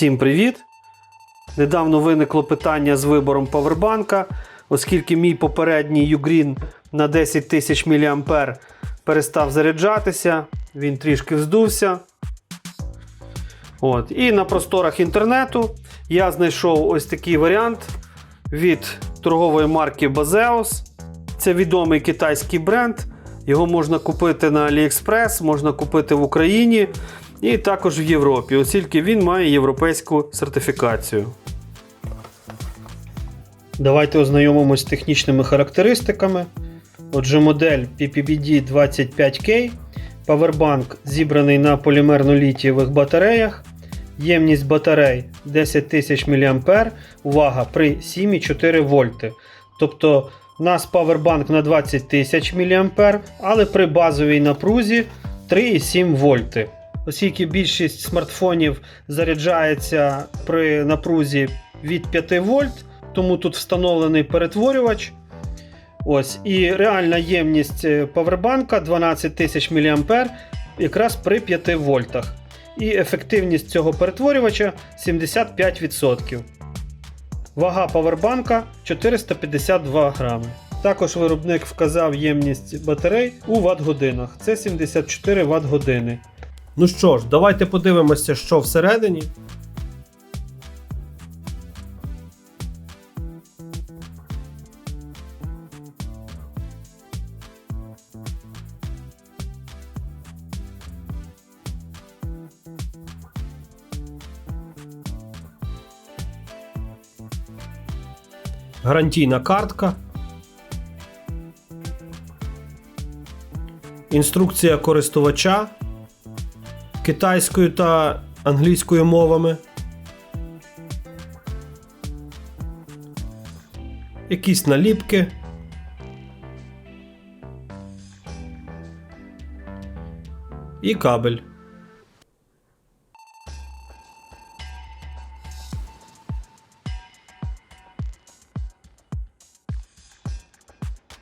Всім привіт! Недавно виникло питання з вибором павербанка, оскільки мій попередній Ugreen на 10 тисяч мА перестав заряджатися, він трішки вздувся. От. І на просторах інтернету я знайшов ось такий варіант від торгової марки Bazeus. Це відомий китайський бренд. Його можна купити на AliExpress, можна купити в Україні і також в Європі, оскільки він має європейську сертифікацію. Давайте ознайомимось з технічними характеристиками. Отже, модель PPBD 25K. Павербанк зібраний на полімерно-літієвих батареях. Ємність батарей 10 тисяч мА. Увага при 7,4 вольти. Тобто у нас павербанк на 20 тисяч мА, але при базовій напрузі 3,7 вольти. Оскільки більшість смартфонів заряджається при напрузі від 5 вольт, тому тут встановлений перетворювач. Ось, і реальна ємність е, павербанка 12 тисяч мА якраз при 5 вольтах. І ефективність цього перетворювача 75%. Вага павербанка 452 грами. Також виробник вказав ємність батарей у Вт-годинах. Це 74 Вт-години. Ну що ж, давайте подивимося, що всередині. Гарантійна картка. Інструкція користувача китайською та англійською мовами. Якісь наліпки. І кабель.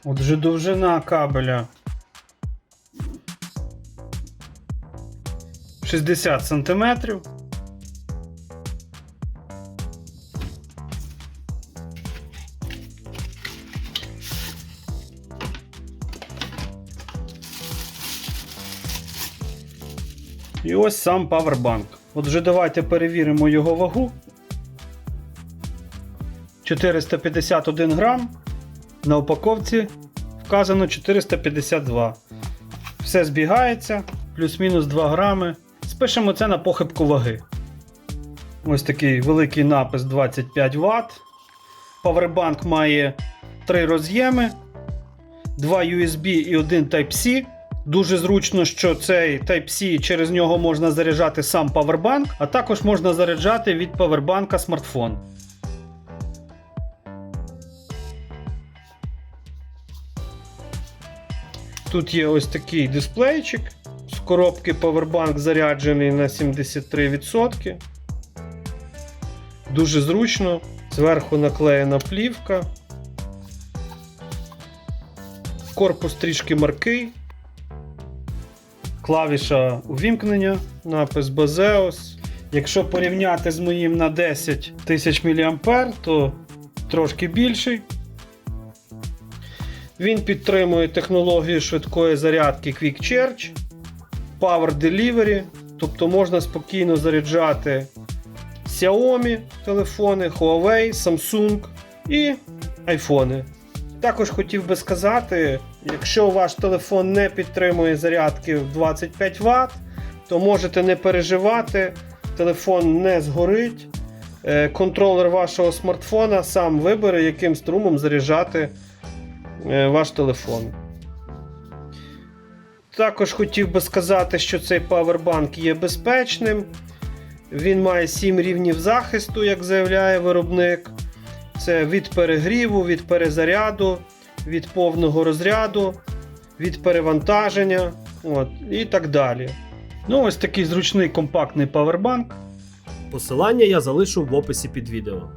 Отже, довжина кабеля 60 сантиметрів. І ось сам павербанк. Отже, давайте перевіримо його вагу. 451 грам. На упаковці вказано 452. Все збігається, плюс-мінус 2 грами. Спишемо це на похибку ваги. Ось такий великий напис 25 Вт. Powerbank має 3 роз'єми, 2 USB і 1 Type-C. Дуже зручно, що цей Type-C через нього можна заряджати сам Powerbank, а також можна заряджати від Powerbank смартфон. Тут є ось такий дисплейчик. Коробки Powerbank заряджений на 73%. Дуже зручно. Зверху наклеєна плівка. Корпус трішки маркий. Клавіша увімкнення, напис Bazeus. Якщо порівняти з моїм на 10 тисяч мА, то трошки більший. Він підтримує технологію швидкої зарядки Quick Charge, Power Delivery, тобто можна спокійно заряджати Xiaomi телефони, Huawei, Samsung і iPhone. Також хотів би сказати, якщо ваш телефон не підтримує зарядки в 25 Вт, то можете не переживати, телефон не згорить. Е, Контролер вашого смартфона сам вибере, яким струмом заряджати е, ваш телефон. Також хотів би сказати, що цей павербанк є безпечним. Він має 7 рівнів захисту, як заявляє виробник. Це від перегріву, від перезаряду, від повного розряду, від перевантаження от, і так далі. Ну, ось такий зручний компактний павербанк. Посилання я залишу в описі під відео.